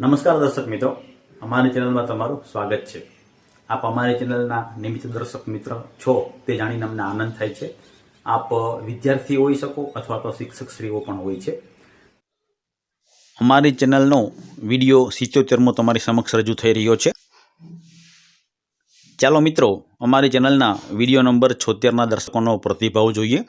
નમસ્કાર દર્શક મિત્રો. અમારી ચેનલમાં તમારું સ્વાગત છે. આપ અમારી ચેનલના નિયમિત દર્શક મિત્ર છો તે જાણીને અમને આનંદ થાય છે. આપ વિદ્યાર્થી હોઈ શકો અથવા તો શિક્ષક શ્રીઓ પણ હોય છે. અમારી ચેનલનો વીડિયો સિત્યોતેરમો તમારી સમક્ષ રજૂ થઈ રહ્યો છે. ચાલો મિત્રો, અમારી ચેનલના વીડિયો નંબર છોતેરના દર્શકોનો પ્રતિભાવ જોઈએ.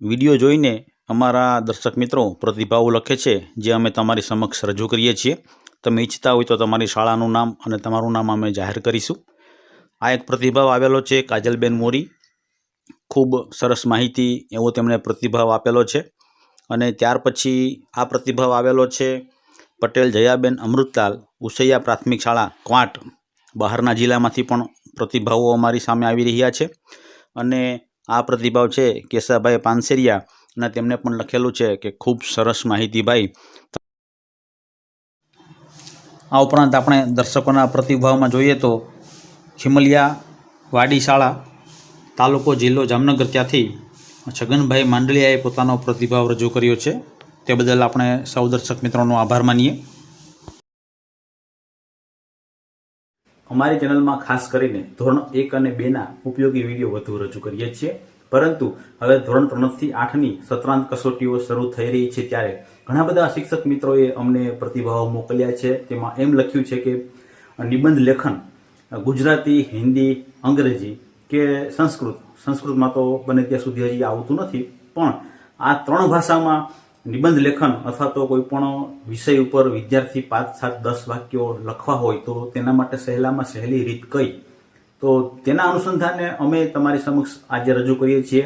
વીડિયો જોઈને અમારા દર્શક મિત્રો પ્રતિભાવો લખે છે, જે અમે તમારી સમક્ષ રજૂ કરીએ છીએ. તમે ઈચ્છતા હોય તો તમારી શાળાનું નામ અને તમારું નામ અમે જાહેર કરીશું. આ એક પ્રતિભાવ આવેલો છે કાજલબેન મોરી. ખૂબ સરસ માહિતી એવો તેમણે પ્રતિભાવ આપેલો છે. અને ત્યાર પછી આ પ્રતિભાવ આવેલો છે પટેલ જયાબેન અમૃતલાલ, ઉસૈયા પ્રાથમિક શાળા, ક્વાંટ. બહારના જિલ્લામાંથી પણ પ્રતિભાવો અમારી સામે આવી રહ્યા છે. અને આ પ્રતિભાવ છે કેશાભાઈ પાનસેરિયા અને તેમણે પણ લખેલું છે કે ખૂબ સરસ માહિતી ભાઈ. આ ઉપરાંત આપણે દર્શકોના પ્રતિભાવમાં જોઈએ તો ખીમલિયા વાડી શાળા તાલુકો જિલ્લો જામનગર ત્યાંથી છગનભાઈ માંડલિયાએ પોતાનો પ્રતિભાવ રજૂ કર્યો છે. તે બદલ આપણે સૌ દર્શક મિત્રોનો આભાર માનીએ. અમારી ચેનલમાં ખાસ કરીને ધોરણ એક અને બેના ઉપયોગી વીડિયો વધુ રજૂ કરીએ છીએ. પરંતુ હવે ધોરણ ત્રણથી આઠની સત્રાંત કસોટીઓ શરૂ થઈ રહી છે ત્યારે ઘણા બધા શિક્ષક મિત્રોએ અમને પ્રતિભાવો મોકલ્યા છે. તેમાં એમ લખ્યું છે કે, નિબંધ લેખન, ગુજરાતી, હિન્દી, અંગ્રેજી કે સંસ્કૃત. સંસ્કૃતમાં તો બને ત્યાં સુધી હજી આવતું નથી, પણ આ ત્રણ ભાષામાં નિબંધ લેખન અથવા તો કોઈ પણ વિષય ઉપર વિદ્યાર્થી પાંચ, સાત, દસ વાક્યો લખવા હોય તો તેના માટે સહેલામાં સહેલી રીત કઈ? તો તેના અનુસંધાને અમે તમારી સમક્ષ આજે રજૂ કરીએ છીએ.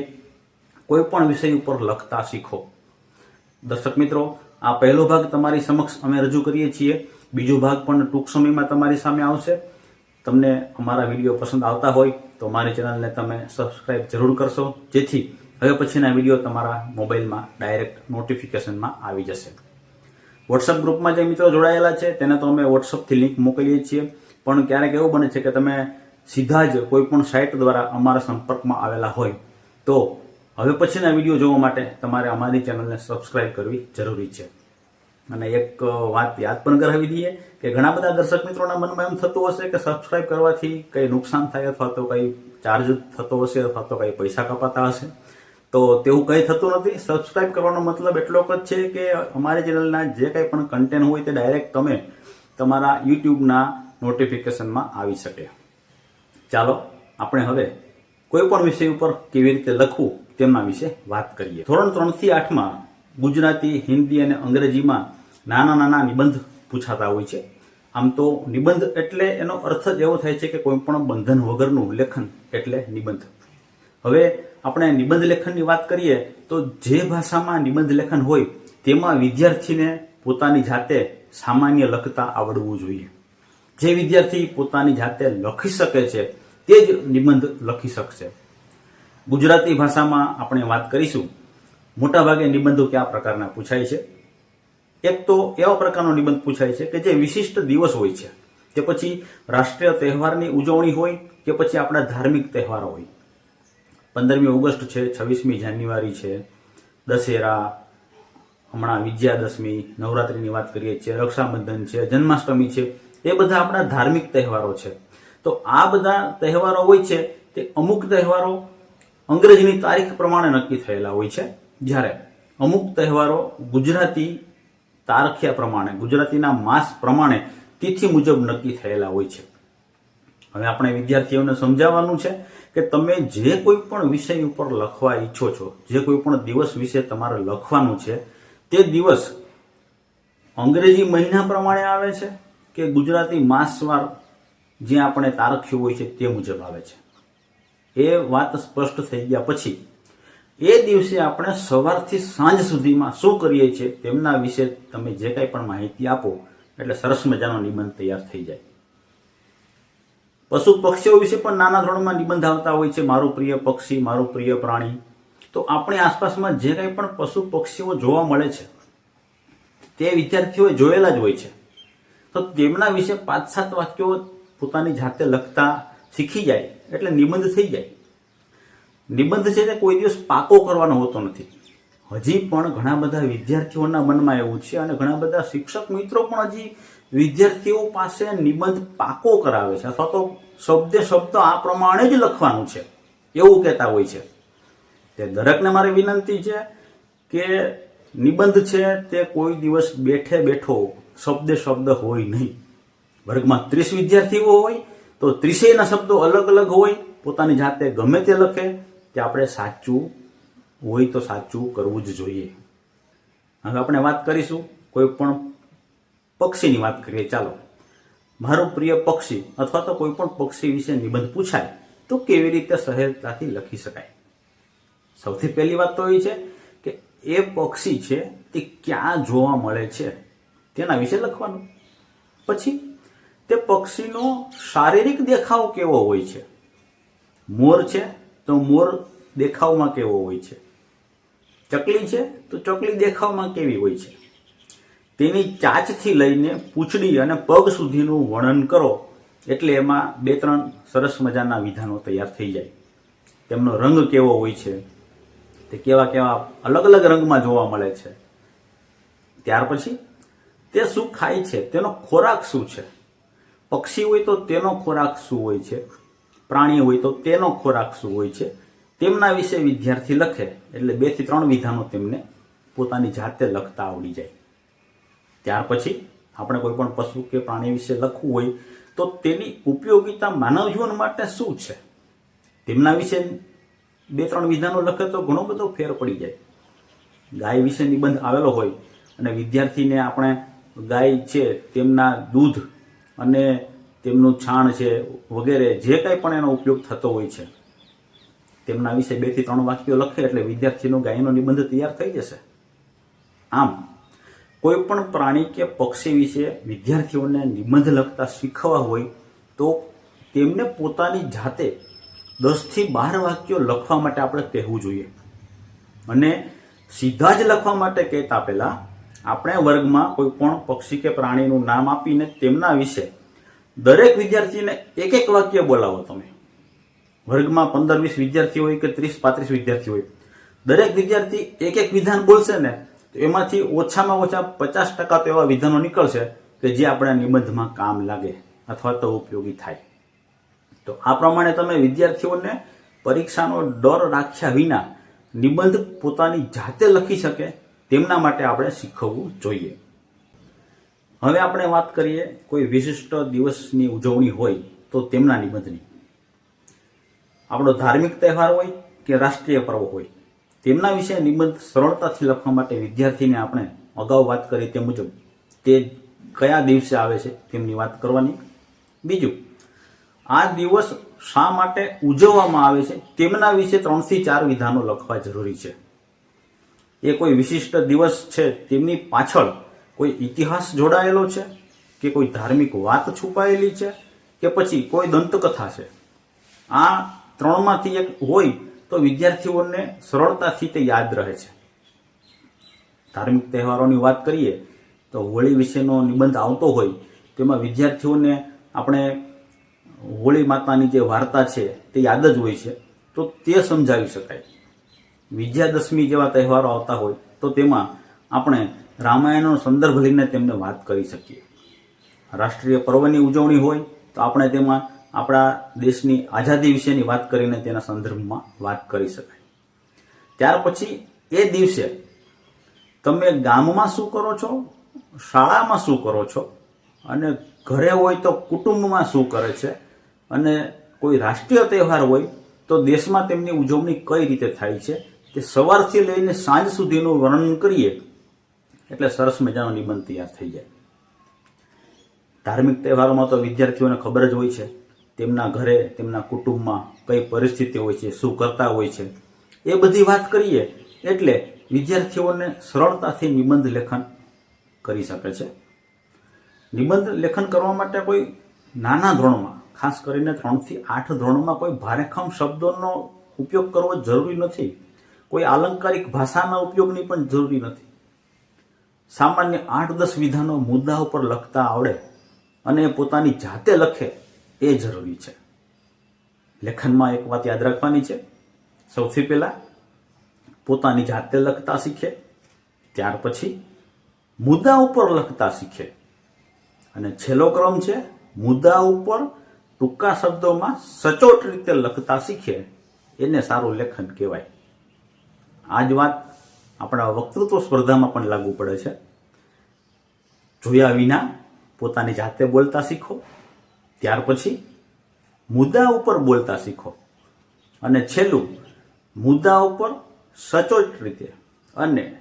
કોઈ પણ વિષય ઉપર લખતા શીખો. દર્શક મિત્રો, આ પહેલો ભાગ તમારી સમક્ષ અમે રજૂ કરીએ છીએ. બીજો ભાગ પણ ટૂંક સમયમાં તમારી સામે આવશે. તમને અમારા વીડિયો પસંદ આવતા હોય તો અમારી ચેનલને તમે સબસ્ક્રાઇબ જરૂર કરશો, જેથી હવે પછીના વીડિયો તમારા મોબાઈલમાં ડાયરેક્ટ નોટિફિકેશનમાં આવી જશે. વોટ્સઅપ ગ્રુપમાં જે મિત્રો જોડાયેલા છે, તેને તો અમે વોટ્સઅપથી લિંક મોકલીએ છીએ. પણ ક્યારેક એવું બને છે કે તમે સીધા જ કોઈ પણ સાઇટ દ્વારા અમારા સંપર્કમાં આવેલા હોય, તો હવે પછીના વીડિયો જોવા માટે તમારે અમારી ચેનલને સબસ્ક્રાઇબ કરવી જરૂરી છે. અને એક વાત યાદ પણ કરાવી દઈએ કે ઘણા બધા દર્શક મિત્રોના મનમાં એમ થતું હશે કે સબસ્ક્રાઇબ કરવાથી કંઈ નુકસાન થાય અથવા તો કંઈ ચાર્જ થતો હશે અથવા તો કંઈ પૈસા કપાતા હશે. તો તેવું કંઈ થતું નથી. સબસ્ક્રાઇબ કરવાનો મતલબ એટલો જ છે કે અમારી ચેનલના જે કંઈ પણ કન્ટેન્ટ હોય તે ડાયરેક્ટ તમે તમારા યુટ્યુબના નોટિફિકેશનમાં આવી શકે. ચાલો આપણે હવે કોઈ પણ વિષય ઉપર કેવી રીતે લખવું તેમના વિશે વાત કરીએ. ધોરણ ત્રણથી આઠમાં ગુજરાતી, હિન્દી અને અંગ્રેજીમાં નાના નાના નિબંધ પૂછાતા હોય છે. આમ તો નિબંધ એટલે એનો અર્થ જ એવો થાય છે કે કોઈ પણ બંધન વગરનું લેખન એટલે નિબંધ. હવે આપણે નિબંધ લેખનની વાત કરીએ તો જે ભાષામાં નિબંધ લેખન હોય તેમાં વિદ્યાર્થીને પોતાની જાતે સામાન્ય લખતા આવડવું જોઈએ. જે વિદ્યાર્થી પોતાની જાતે લખી શકે છે તે જ નિબંધ લખી શકશે. ગુજરાતી ભાષામાં આપણે વાત કરીશું. મોટાભાગે નિબંધો કયા પ્રકારના પૂછાય છે? એક તો એવા પ્રકારનો નિબંધ પૂછાય છે કે જે વિશિષ્ટ દિવસ હોય છે. કે પછી રાષ્ટ્રીય તહેવારની ઉજવણી હોય કે પછી આપણા ધાર્મિક તહેવારો હોય. પંદરમી ઓગસ્ટ છે, છવ્વીસમી જાન્યુઆરી છે, દશેરા, હમણાં વિજયાદશમી, નવરાત્રિની વાત કરીએ છીએ, રક્ષાબંધન છે, જન્માષ્ટમી છે, એ બધા આપણા ધાર્મિક તહેવારો છે. તો આ બધા તહેવારો હોય છે, તે અમુક તહેવારો અંગ્રેજીની તારીખ પ્રમાણે નક્કી થયેલા હોય છે. જ્યારે અમુક તહેવારો ગુજરાતી તારખ્યા પ્રમાણે, ગુજરાતીના માસ પ્રમાણે તિથિ મુજબ નક્કી થયેલા હોય છે. હવે આપણે વિદ્યાર્થીઓને સમજાવવાનું છે કે તમે જે કોઈ પણ વિષય ઉપર લખવા ઈચ્છો છો, જે કોઈ પણ દિવસ વિશે તમારે લખવાનું છે, તે દિવસ અંગ્રેજી મહિના પ્રમાણે આવે છે કે ગુજરાતી માસવાર જે આપણે તારખ્યું હોય છે તે મુજબ આવે છે. એ વાત સ્પષ્ટ થઈ ગયા પછી એ દિવસે આપણે સવારથી સાંજ સુધીમાં શું કરીએ છીએ તેમના વિશે તમે જે કાંઈ પણ માહિતી આપો, એટલે સરસ મજાનો નિબંધ તૈયાર થઈ જાય. પશુ પક્ષીઓ વિશે પણ નાના ધોરણમાં નિબંધ આવતા હોય છે. મારું પ્રિય પક્ષી, મારું પ્રિય પ્રાણી. તો આપણી આસપાસમાં જે કાંઈ પણ પશુ પક્ષીઓ જોવા મળે છે, તે વિદ્યાર્થીઓએ જોયેલા જ હોય છે. તો તેમના વિશે પાંચ સાત વાક્યો પોતાની જાતે લખતા શીખી જાય, એટલે નિબંધ થઈ જાય. નિબંધ છે તે કોઈ દિવસ પાકો કરવાનો હોતો નથી. હજી પણ ઘણા બધા વિદ્યાર્થીઓના મનમાં એવું છે અને ઘણા બધા શિક્ષક મિત્રો પણ હજી વિદ્યાર્થીઓ પાસે નિબંધ પાકો કરાવે છે. અથવા તો શબ્દે શબ્દ આ પ્રમાણે જ લખવાનું છે. એવું કહેતા હોય છે. તે દરેકને મારી વિનંતી છે કે નિબંધ છે તે કોઈ દિવસ બેઠે બેઠો શબ્દે શબ્દ હોય નહીં. વર્ગમાં ત્રીસ વિદ્યાર્થીઓ હોય, તો ત્રીસેયના શબ્દો અલગ અલગ હોય, પોતાની જાતે ગમે તે લખે, કે આપણે સાચું હોય તો સાચું કરવું જ જોઈએ. હવે આપણે વાત કરીશું કોઈ પણ પક્ષીની વાત કરીએ, ચાલો. મારું પ્રિય પક્ષી અથવા તો કોઈ પણ પક્ષી વિશે નિબંધ પૂછાય, તો કેવી રીતે સહેજતાથી લખી શકાય? સૌથી પહેલી વાત તો એ છે કે એ પક્ષી છે તે ક્યાં જોવા મળે છે? તેના વિશે લખવાનું. પછી તે પક્ષીનો શારીરિક દેખાવ કેવો હોય છે? મોર છે તો મોર દેખાવમાં કેવો હોય છે? ચકલી છે તો ચકલી દેખાવમાં કેવી હોય છે? તેની ચાચથી લઈને પૂંછડી અને પગ સુધીનું વર્ણન કરો, એટલે એમાં બે ત્રણ સરસ મજાના વિધાનો તૈયાર થઈ જાય. તેમનો રંગ કેવો હોય છે? તે કેવા કેવા અલગ અલગ રંગમાં જોવા મળે છે? ત્યાર પછી તે શું ખાય છે? તેનો ખોરાક શું છે? પક્ષી હોય તો તેનો ખોરાક શું હોય છે? પ્રાણી હોય તો તેનો ખોરાક શું હોય છે? તેમના વિશે વિદ્યાર્થી લખે એટલે બેથી ત્રણ વિધાનો તેમને પોતાની જાતે લખતા આવડી જાય. ત્યાર પછી આપણે કોઈ પણ પશુ કે પ્રાણી વિશે લખવું હોય તો તેની ઉપયોગિતા માનવ જીવન માટે શું છે? તેમના વિશે બે ત્રણ વિધાનો લખે તો ઘણો બધો ફેર પડી જાય. ગાય વિશે નિબંધ આવેલો હોય અને વિદ્યાર્થીને આપણે ગાય છે તેમના દૂધ અને તેમનું છાણ છે વગેરે જે કંઈ પણ એનો ઉપયોગ થતો હોય છે. તેમના વિશે બેથી ત્રણ વાક્યો લખે એટલે વિદ્યાર્થીનો ગાયનો નિબંધ તૈયાર થઈ જશે. આમ, કોઈ પણ પ્રાણી કે પક્ષી વિશે વિદ્યાર્થીઓને નિબંધ લખતા શીખવા હોય, તો તેમને પોતાની જાતે દસથી બાર વાક્યો લખવા માટે આપણે કહેવું જોઈએ. અને સીધા જ લખવા માટે કહેતા પહેલા આપણે વર્ગમાં કોઈ પણ પક્ષી કે પ્રાણીનું નામ આપીને તેમના વિશે દરેક વિદ્યાર્થીને એક એક વાક્ય બોલાવો તમે. વર્ગમાં પંદર વીસ વિદ્યાર્થી હોય કે ત્રીસ પાંત્રીસ વિદ્યાર્થી હોય. દરેક વિદ્યાર્થી એક એક વિધાન બોલશે ને, તો એમાંથી ઓછામાં ઓછા પચાસ ટકા તો એવા વિધાનો નીકળશે કે જે આપણા નિબંધમાં કામ લાગે અથવા તો ઉપયોગી થાય. તો આ પ્રમાણે તમે વિદ્યાર્થીઓને પરીક્ષાનો ડર રાખ્યા વિના નિબંધ પોતાની જાતે લખી શકે તેમના માટે આપણે શીખવવું જોઈએ. હવે આપણે વાત કરીએ, કોઈ વિશિષ્ટ દિવસની ઉજવણી હોય તો તેમના નિબંધની. આપણો ધાર્મિક તહેવાર હોય કે રાષ્ટ્રીય પર્વ હોય, તેમના વિશે નિબંધ સરળતાથી લખવા માટે વિદ્યાર્થીને આપણે અગાઉ વાત કરી તે મુજબ તે કયા દિવસે આવે છે તેમની વાત કરવાની. બીજું, આ દિવસ શા માટે ઉજવવામાં આવે છે તેમના વિશે ત્રણથી ચાર વિધાનો લખવા જરૂરી છે. એ કોઈ વિશિષ્ટ દિવસ છે, તેમની પાછળ કોઈ ઇતિહાસ જોડાયેલો છે? કે કોઈ ધાર્મિક વાત છુપાયેલી છે? કે પછી કોઈ દંતકથા છે? આ ત્રણમાંથી એક હોય તો વિદ્યાર્થીઓને સરળતાથી તે યાદ રહે છે. ધાર્મિક તહેવારોની વાત કરીએ તો હોળી વિશેનો નિબંધ આવતો હોય, તેમાં વિદ્યાર્થીઓને આપણે હોળી માતાની જે વાર્તા છે, તે યાદ જ હોય છે. તો તે સમજાવી શકાય. વિજયાદશમી જેવા તહેવારો આવતા હોય તો તેમાં આપણે રામાયણનો સંદર્ભ લઈને તેમને વાત કરી શકીએ. રાષ્ટ્રીય પર્વની ઉજવણી હોય તો આપણે તેમાં આપણા દેશની આઝાદી વિશેની વાત કરીને તેના સંદર્ભમાં વાત કરી શકાય. ત્યાર પછી એ દિવસે તમે ગામમાં શું કરો છો? શાળામાં શું કરો છો? અને ઘરે હોય તો કુટુંબમાં શું કરે છે? અને કોઈ રાષ્ટ્રીય તહેવાર હોય તો દેશમાં તેમની ઉજવણી કઈ રીતે થાય છે? તે સવારથી લઈને સાંજ સુધીનું વર્ણન કરીએ, એટલે સરસ મજાનો નિબંધ તૈયાર થઈ જાય. ધાર્મિક તહેવારોમાં તો વિદ્યાર્થીઓને ખબર જ હોય છે, તેમના ઘરે, તેમના કુટુંબમાં કઈ પરિસ્થિતિ હોય છે, શું કરતા હોય છે. એ બધી વાત કરીએ, એટલે વિદ્યાર્થીઓને સરળતાથી નિબંધ લેખન કરી શકે છે. નિબંધ લેખન કરવા માટે કોઈ નાના ધોરણમાં, ખાસ કરીને ત્રણથી આઠ ધોરણમાં કોઈ ભારેખમ શબ્દોનો ઉપયોગ કરવો જરૂરી નથી. કોઈ આલંકારિક ભાષાના ઉપયોગની પણ જરૂરી નથી. સામાન્ય આઠ દસ વિધાનો મુદ્દા ઉપર લખતા આવડે અને પોતાની જાતે લખે એ જરૂરી છે. લેખનમાં એક વાત યાદ રાખવાની છે. સૌથી પહેલા પોતાની જાતે લખતા શીખે, ત્યાર પછી મુદ્દા ઉપર લખતા શીખે. અને છેલ્લો ક્રમ છે મુદ્દા ઉપર ટૂંકા શબ્દોમાં સચોટ રીતે લખતા શીખે. એને સારું લેખન કહેવાય. આ જ વાત આપણા વક્તૃત્વ સ્પર્ધામાં પણ લાગુ પડે છે. જોયા વિના પોતાની જાતે બોલતા શીખો, ત્યાર પછી મુદ્દા ઉપર બોલતા શીખો. અને છેલ્લું, મુદ્દા ઉપર સચોટ રીતે અને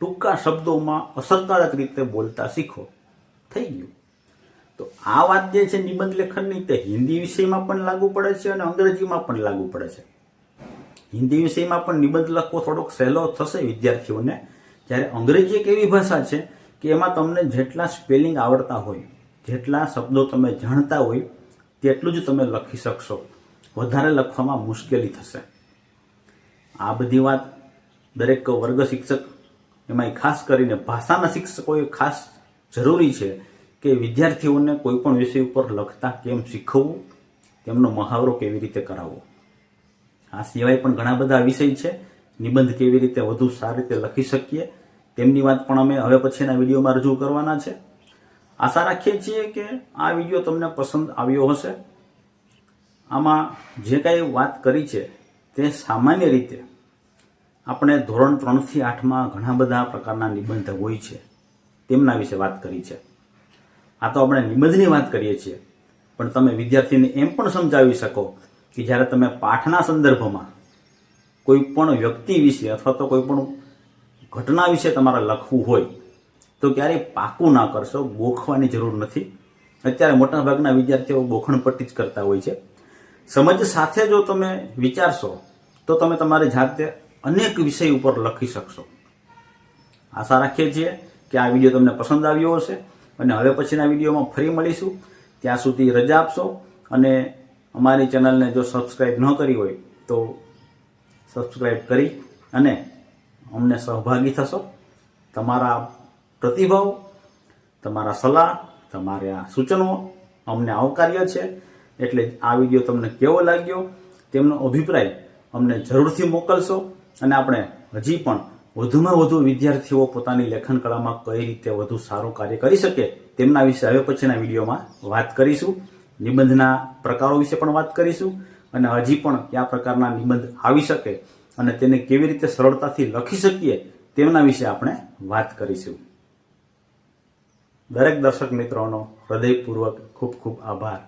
ટૂંકા શબ્દોમાં અસરકારક રીતે બોલતા શીખો. થઈ ગયું. તો આ વાત જે છે નિબંધ લેખનની તે હિન્દી વિષયમાં પણ લાગુ પડે છે અને અંગ્રેજીમાં પણ લાગુ પડે છે. હિન્દી વિષયમાં પણ નિબંધ લખવો થોડોક સહેલો થશે વિદ્યાર્થીઓને. જ્યારે અંગ્રેજી એક એવી ભાષા છે કે એમાં તમને જેટલા સ્પેલિંગ આવડતા હોય, જેટલા શબ્દો તમે જાણતા હોય, તેટલું જ તમે લખી શકશો. વધારે લખવામાં મુશ્કેલી થશે. આ બધી વાત દરેક વર્ગ શિક્ષક એમાં ખાસ કરીને ભાષાના શિક્ષકોએ ખાસ જરૂરી છે કે વિદ્યાર્થીઓને કોઈપણ વિષય ઉપર લખતા કેમ શીખવવું, તેમનો મહાવરો કેવી રીતે કરાવવો. આ સિવાય પણ ઘણા બધા વિષય છે. નિબંધ કેવી રીતે વધુ સારી રીતે લખી શકીએ, તેમની વાત પણ અમે હવે પછીના વિડીયોમાં રજૂ કરવાના છે. આશા રાખીએ છીએ કે આ વીડિયો તમને પસંદ આવ્યો હશે. આમાં જે કાંઈ વાત કરી છે તે સામાન્ય રીતે આપણે ધોરણ ત્રણથી આઠમાં ઘણા બધા પ્રકારના નિબંધ હોય છે, તેમના વિશે વાત કરી છે. આ તો આપણે નિબંધની વાત કરીએ છીએ, પણ તમે વિદ્યાર્થીને એમ પણ સમજાવી શકો કે જ્યારે તમે પાઠના સંદર્ભમાં કોઈ પણ વ્યક્તિ વિશે અથવા તો કોઈ પણ ઘટના વિશે તમારે લખવું હોય, તો ક્યારેય પાકું ના કરશો, ગોખવાની જરૂર નથી. અત્યારે મોટાભાગના વિદ્યાર્થીઓ ગોખણપટ્ટી જ કરતા હોય છે. સમજ સાથે જો તમે વિચારશો, તો તમે તમારી જાતે અનેક વિષય ઉપર લખી શકશો. આશા રાખીએ છીએ કે આ વીડિયો તમને પસંદ આવ્યો હશે. અને હવે પછીના વિડીયોમાં ફરી મળીશું. ત્યાં સુધી રજા આપશો અને અમારી ચેનલને જો સબસ્ક્રાઈબ ન કરી હોય તો સબસ્ક્રાઈબ કરી અને અમને સહભાગી થશો. તમારા પ્રતિભાવ, તમારા સલાહ, તમારા સૂચનો અમને આવકાર્ય છે. એટલે આ વીડિયો તમને કેવો લાગ્યો, તેમનો અભિપ્રાય અમને જરૂરથી મોકલશો અને આપણે હજી પણ વધુમાં વધુ વિદ્યાર્થીઓ પોતાની લેખન કળામાં કઈ રીતે વધુ સારું કાર્ય કરી શકે તેમના વિશે હવે પછીના વિડીયોમાં વાત કરીશું. નિબંધના પ્રકારો વિશે પણ વાત કરીશું અને હજી પણ કયા પ્રકારના નિબંધ આવી શકે અને તેને કેવી રીતે સરળતાથી લખી શકીએ તેમના વિશે આપણે વાત કરીશું. દરેક દર્શક મિત્રોનો હૃદયપૂર્વક ખૂબ ખૂબ આભાર.